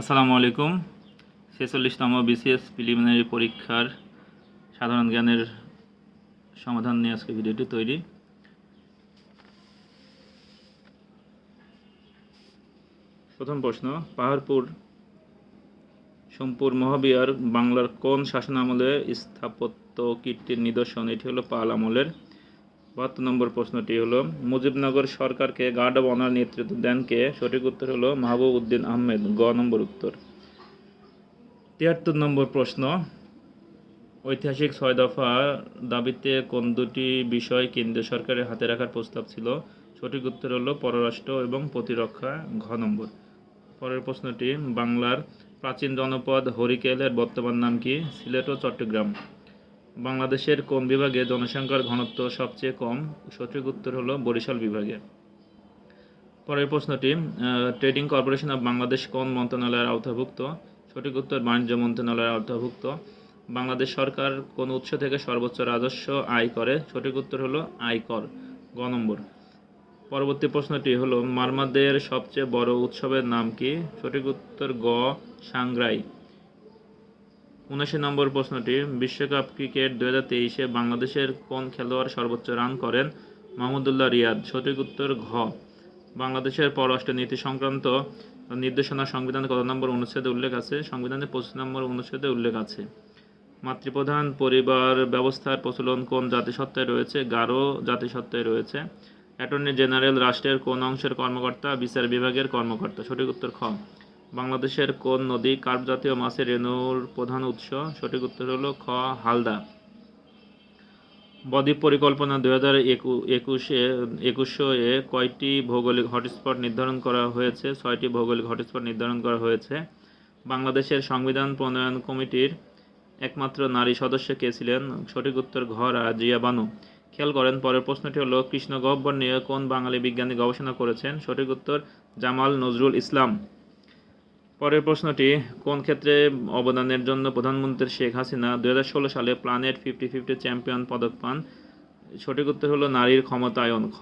আসসালামু আলাইকুম। ছেচল্লিশতম BCS preliminary পরীক্ষার সাধারণ জ্ঞানের সমাধান নিয়ে আজকে ভিডিওটি তৈরি। প্রথম প্রশ্ন, পাহাড়পুর সোমপুর মহাবিহার বাংলার কোন শাসন আমলে স্থাপত্য কীর্তির নিদর্শন? এটি হলো পাল আমলের বাহাত্তর নম্বর প্রশ্নটি হলো, মুজিবনগর সরকারকে গার্ড অব অনার নেতৃত্ব দেন কে? সঠিক উত্তর হলো মাহবুব উদ্দিন আহমেদ, গ নম্বর উত্তর। তিয়াত্তর নম্বর প্রশ্ন, ঐতিহাসিক ছয় দফা দাবিতে কোন দুটি বিষয় কেন্দ্রীয় সরকারের হাতে রাখার প্রস্তাব ছিল? সঠিক উত্তর হলো পররাষ্ট্র এবং প্রতিরক্ষা, ঘ নম্বর। পরের প্রশ্নটি, বাংলার প্রাচীন জনপদ হরিকেলের বর্তমান নাম কি? সিলেট ও চট্টগ্রাম। বাংলাদেশের কোন বিভাগে জনসংখ্যার ঘনত্ব সবচেয়ে কম? সঠিক উত্তর হলো বরিশাল বিভাগে। পরের প্রশ্নটি ট্রেডিং কর্পোরেশন অফ বাংলাদেশ কোন মন্ত্রণালয়ের আওতাভুক্ত? সঠিক উত্তর, বাণিজ্য মন্ত্রণালয়ের আওতাভুক্ত। বাংলাদেশ সরকার কোন উৎস থেকে সর্বোচ্চ রাজস্ব আয় করে? সঠিক উত্তর হলো আয়কর, গ নম্বর। পরবর্তী প্রশ্নটি হলো, মারমাদের সবচেয়ে বড় উৎসবের নাম কি? সঠিক উত্তর, গ সাংগ্রাই উনআশি নম্বর প্রশ্নটি, বিশ্বকাপ ক্রিকেট দু হাজার তেইশে বাংলাদেশের কোন খেলোয়াড় সর্বোচ্চ রান করেন? মাহমুদুল্লাহ রিয়াদ। সঠিক উত্তর, ঘ। বাংলাদেশের পররাষ্ট্র নীতি সংক্রান্ত নির্দেশনা সংবিধানে কত নম্বর অনুচ্ছেদে উল্লেখ আছে? সংবিধানে পঁচিশ নম্বর অনুচ্ছেদে উল্লেখ আছে। মাতৃপ্রধান পরিবার ব্যবস্থার প্রচলন কোন জাতিসত্ত্বায় রয়েছে? গারো জাতিসত্তায় রয়েছে। অ্যাটর্নি জেনারেল রাষ্ট্রের কোন অংশের কর্মকর্তা? বিচার বিভাগের কর্মকর্তা। সঠিক উত্তর, খ। বাংলাদেশের কোন নদী কার্প জাতীয় মাছের রেণুর প্রধান উৎস? সঠিক উত্তর হলো খ, হালদা। বদ্বীপ পরিকল্পনা দুই হাজার একুশে এ কয়টি ভৌগোলিক হটস্পট নির্ধারণ করা হয়েছে? ছয়টি ভৌগোলিক হটস্পট নির্ধারণ করা হয়েছে। বাংলাদেশের সংবিধান প্রণয়ন কমিটির একমাত্র নারী সদস্য কে ছিলেন? সঠিক উত্তর ঘ, রাজিয়া বানু। খেয়াল করেন, পরের প্রশ্নটি হলো কৃষ্ণ গহ্বর নিয়ে কোন বাঙালি বিজ্ঞানী গবেষণা করেছেন? সঠিক উত্তর, জামাল নজরুল ইসলাম। পরের প্রশ্নটি, কোন ক্ষেত্রে অবদানের জন্য প্রধানমন্ত্রী শেখ হাসিনা দু হাজার ষোলো সালে প্ল্যানেট ফিফটি ফিফটি চ্যাম্পিয়ন পদক পান? সঠিক উত্তর হলো নারীর ক্ষমতায়ন, খ।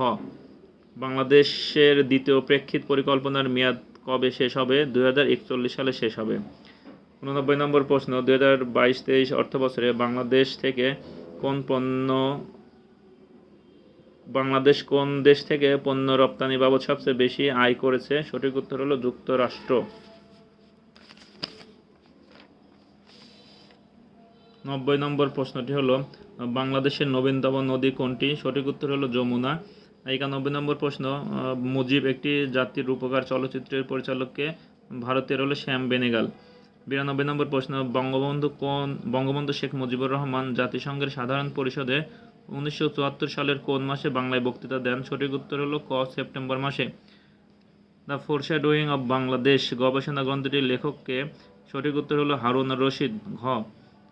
বাংলাদেশের দ্বিতীয় প্রেক্ষিত পরিকল্পনার মেয়াদ কবে শেষ হবে? দু হাজার একচল্লিশ সালে শেষ হবে। উননব্বই নম্বর প্রশ্ন দু হাজার বাইশ তেইশ অর্থ বছরে বাংলাদেশ থেকে কোন পণ্য, বাংলাদেশ কোন দেশ থেকে পণ্য রপ্তানি বাবদ সবচেয়ে বেশি আয় করেছে? সঠিক উত্তর হলো যুক্তরাষ্ট্র। নব্বই নম্বর প্রশ্নটি হলো, বাংলাদেশের নবীনতম নদী কোনটি? সঠিক উত্তর হলো যমুনা। একানব্বই নম্বর প্রশ্ন মুজিব একটি জাতির রূপকার চলচ্চিত্রের পরিচালককে ভারতের হলো শ্যাম বেনেগাল। বিরানব্বই নম্বর প্রশ্ন, বঙ্গবন্ধু কোন, বঙ্গবন্ধু শেখ মুজিবুর রহমান জাতিসংঘের সাধারণ পরিষদে উনিশশো চুয়াত্তর সালের কোন মাসে বাংলায় বক্তৃতা দেন? সঠিক উত্তর হলো ক সেপ্টেম্বর মাসে। দ্য ফোরশ্যাডোয়িং অব বাংলাদেশ গবেষণা গ্রন্থটির লেখককে সঠিক উত্তর হলো হারুন রশিদ। ঘ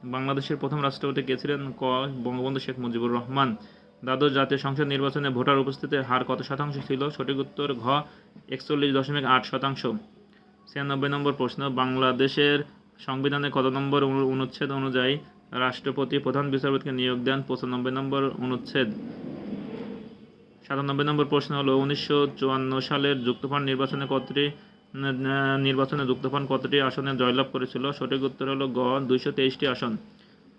বাংলাদেশের প্রথম রাষ্ট্রপতি কে ছিলেন ক, বঙ্গবন্ধু শেখ মুজিবুর রহমান। দ্বাদশ জাতীয় সংসদ নির্বাচনে ভোটার উপস্থিতির হার কত শতাংশ ছিল? সঠিক উত্তর, ঘ, একচল্লিশ দশমিক আট শতাংশ। ছিয়ানব্বই নম্বর প্রশ্ন, বাংলাদেশের সংবিধানে কত নম্বর অনুচ্ছেদ অনুযায়ী রাষ্ট্রপতি প্রধান বিচারপতিকে নিয়োগ দেন? পঁচানব্বই নম্বর অনুচ্ছেদ। সাতানব্বই নম্বর প্রশ্ন হলো, উনিশশো চুয়ান্ন সালের যুক্তফ্রন্ট নির্বাচনে কতটি নির্বাচনে যুক্তফ্রন্ট কতটি আসনে জয়লাভ করেছিল? সঠিক উত্তর হলো গ, দুইশো তেইশটি আসন।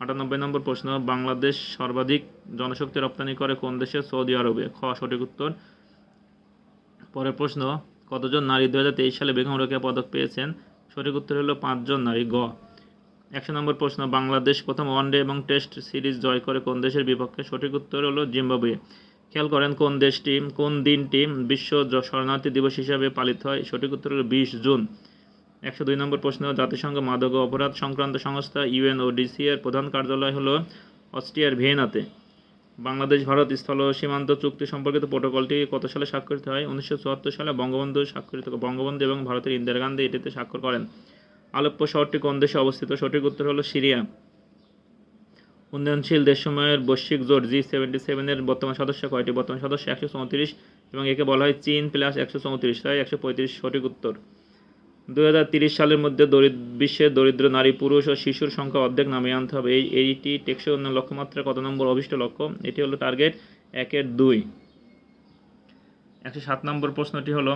আটানব্বই নম্বর প্রশ্ন, বাংলাদেশ সর্বাধিক জনশক্তি রপ্তানি করে কোন দেশে? সৌদি আরবে। খ, সঠিক উত্তর। পরের প্রশ্ন, কতজন নারী দুই হাজার তেইশ সালে বেগম রোকেয়া পদক পেয়েছেন? সঠিক উত্তর হলো পাঁচজন নারী, গ। একশো নম্বর প্রশ্ন, বাংলাদেশ প্রথম ওয়ানডে এবং টেস্ট সিরিজ জয় করে কোন দেশের বিপক্ষে? সঠিক উত্তর হলো জিম্বাবুয়ে। খেয়াল করেন কোন দেশটি কোন দিনটি বিশ্ব শরণার্থী দিবস হিসাবে পালিত হয়, সঠিক উত্তর হল বিশ জুন। একশো দুই নম্বর প্রশ্ন, জাতিসংঘ মাদক ও অপরাধ সংক্রান্ত সংস্থা ইউএন ও ডিসি এর প্রধান কার্যালয় হল অস্ট্রিয়ার ভিয়েনাতে। বাংলাদেশ, ভারত স্থল সীমান্ত চুক্তি সম্পর্কিত প্রোটোকলটি কত সালে স্বাক্ষরিত হয়? উনিশশো চুয়াত্তর সালে বঙ্গবন্ধু স্বাক্ষরিত, বঙ্গবন্ধু এবং ভারতের ইন্দিরা গান্ধী এটিতে স্বাক্ষর করেন। আলেপ্পো শহরটি কোন দেশে অবস্থিত? সঠিক উত্তর হলো সিরিয়া। উন্নয়নশীল দেশসমূহের বৈশ্বিক জোট জি সেভেন্টি সেভেনের বর্তমান সদস্য কয়টি? বর্তমান সদস্য একশো চৌত্রিশ এবং একে বলা হয় চীন প্লাস একশো চৌত্রিশ, তাই একশো পঁয়ত্রিশ সঠিক উত্তর। দু সালের মধ্যে দরিদ্র বিশ্বের দরিদ্র নারী, পুরুষ ও শিশুর সংখ্যা অর্ধেক নামিয়ে আনতে হবে। এই এইটি টেকসই উন্নয়ন লক্ষ্যমাত্রা কত নম্বর অভিষ্ট লক্ষ্য? এটি হলো টার্গেট একের দুই। একশো সাত নম্বর প্রশ্নটি হলো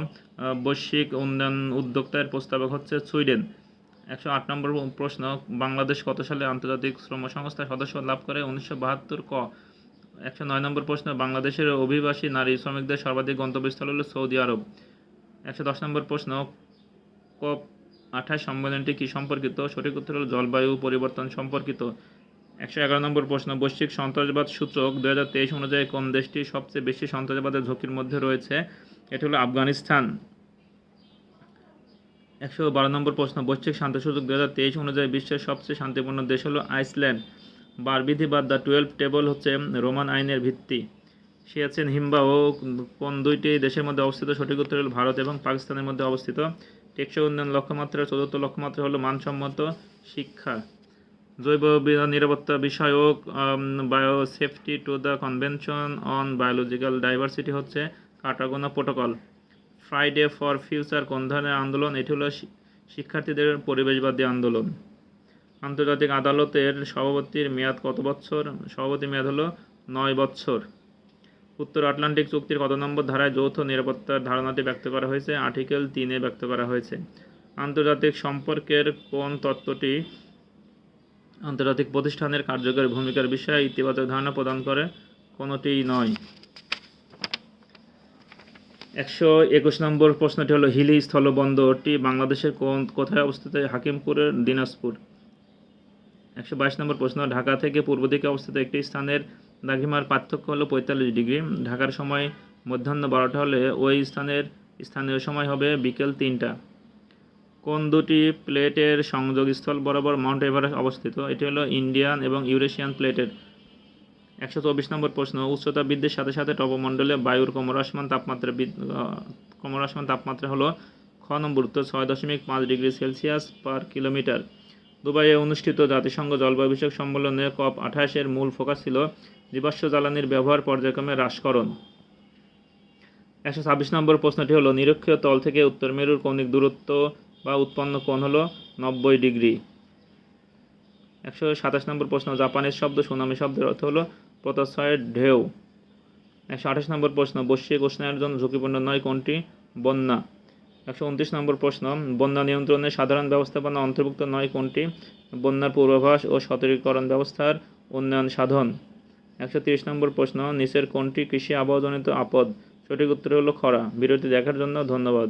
বৈশ্বিক উন্নয়ন উদ্যোক্তার প্রস্তাবক হচ্ছে সুইডেন। একশো আট নম্বর প্রশ্ন, বাংলাদেশ কত সালে আন্তর্জাতিক শ্রম সংস্থার সদস্য লাভ করে? উনিশশো বাহাত্তর ক। একশো নয় নম্বর প্রশ্ন, বাংলাদেশের অভিবাসী নারী শ্রমিকদের সর্বাধিক গন্তব্যস্থল হলো সৌদি আরব। একশো দশ নম্বর প্রশ্ন, কপ আঠাশ সম্মেলনটি কি সম্পর্কিত? সঠিক উত্তর হলো জলবায়ু পরিবর্তন সম্পর্কিত। একশো এগারো নম্বর প্রশ্ন, বৈশ্বিক সন্ত্রাসবাদ সূচক দু হাজার তেইশ অনুযায়ী কোন দেশটি সবচেয়ে বেশি সন্ত্রাসবাদের ঝুঁকির মধ্যে রয়েছে? এটি হলো আফগানিস্তান। একশো বারো নম্বর প্রশ্ন, বৈশ্বিক শান্তি সূচক দু হাজার তেইশ অনুযায়ী বিশ্বের সবচেয়ে শান্তিপূর্ণ দেশ হলো আইসল্যান্ড। বারবিধি বা দ্য টুয়েলভ টেবল হচ্ছে রোমান আইনের ভিত্তি। সিয়াচেন হিমবাহ কোন দুইটি দেশের মধ্যে অবস্থিত? সঠিক উত্তর হল ভারত এবং পাকিস্তানের মধ্যে অবস্থিত। টেকসই উন্নয়ন লক্ষ্যমাত্রা চতুর্থ লক্ষ্যমাত্রা হলো মানসম্মত শিক্ষা। জৈব নিরাপত্তা বিষয়ক bio safety to the convention on biological diversity হচ্ছে Cartagena protocol Friday for future কোন ধরনের আন্দোলন এটি হলো শিক্ষার্থীদের পরিবেশবাদী আন্দোলন। আন্তর্জাতিক আদালতের সভাপতির মেয়াদ কত বছর সভাপতির মেয়াদ হলো নয় বছর উত্তর আটলান্টিক চুক্তির কত নম্বর ধারায় যৌথ নিরাপত্তার ধারণাটি ব্যক্ত করা হয়েছে? আর্টিকেল তিনে ব্যক্ত করা হয়েছে। আন্তর্জাতিক সম্পর্কের কোন তত্ত্বটি আন্তর্জাতিক প্রতিষ্ঠানের কার্যকরী ভূমিকার বিষয়ে ইতিবাচক ধারণা প্রদান করে? কোনোটিই নয়। একশো একুশ নম্বর প্রশ্নটি হলো, হিলি স্থলবন্দরটি বাংলাদেশের কোন, কোথায় অবস্থিত? হাকিমপুরের দিনাজপুর। একশো বাইশ নম্বর প্রশ্ন, ঢাকা থেকে পূর্ব দিকে অবস্থিত একটি স্থানের দ্রাঘিমার পার্থক্য হলো পঁয়তাল্লিশ ডিগ্রি। ঢাকার সময় মধ্যাহ্ন বারোটা হলে ওই স্থানের স্থানীয় সময় হবে বিকেল তিনটা। কোন দুটি প্লেটের সংযোগস্থল বরাবর মাউন্ট এভারেস্ট অবস্থিত? এটি হলো ইন্ডিয়ান এবং ইউরেশিয়ান প্লেটের। একশো চব্বিশ নম্বর প্রশ্ন, উচ্চতা বৃদ্ধির সাথে সাথে টপমণ্ডলে বায়ুর ক্রমহ্রাসমান তাপমাত্রা ক্রমহ্রাসমান তাপমাত্রা হলো খ নম্বর উত্তর, ছয় দশমিক পাঁচ ডিগ্রি সেলসিয়াস পার কিলোমিটার। দুবাইয়ে অনুষ্ঠিত জাতিসংঘ জলবায়ু বিষয়ক সম্মেলনে কপ আঠাশের মূল ফোকাস ছিল জীবাশ্ম জ্বালানির ব্যবহার পর্যায়ক্রমে হ্রাসকরণ। একশো ছাব্বিশ নম্বর প্রশ্নটি হলো, নিরক্ষীয় তল থেকে উত্তর মেরুর কৌণিক দূরত্ব বা উৎপন্ন কোণ হলো নব্বই ডিগ্রি। একশো সাতাশ নম্বর প্রশ্ন, জাপানের শব্দ সুনামি শব্দের অর্থ হলো প্রত্যয়ের ঢেউ। একশো আঠাশ নম্বর প্রশ্ন, বৈশ্বিক জন্য ঝুঁকিপূর্ণ নয় কোনটি? বন্যা। একশো উনত্রিশ নম্বর প্রশ্ন, বন্যা নিয়ন্ত্রণের সাধারণ ব্যবস্থাপনা অন্তর্ভুক্ত নয় কোনটি? বন্যার পূর্বাভাস ও সতর্কীকরণ ব্যবস্থার উন্নয়ন সাধন। একশো তিরিশ নম্বর প্রশ্ন, নিচের কোনটি কৃষি আবহাওয়াজনিত আপদ? সঠিক উত্তর হলো খরা। বিরতি দেখার জন্য ধন্যবাদ।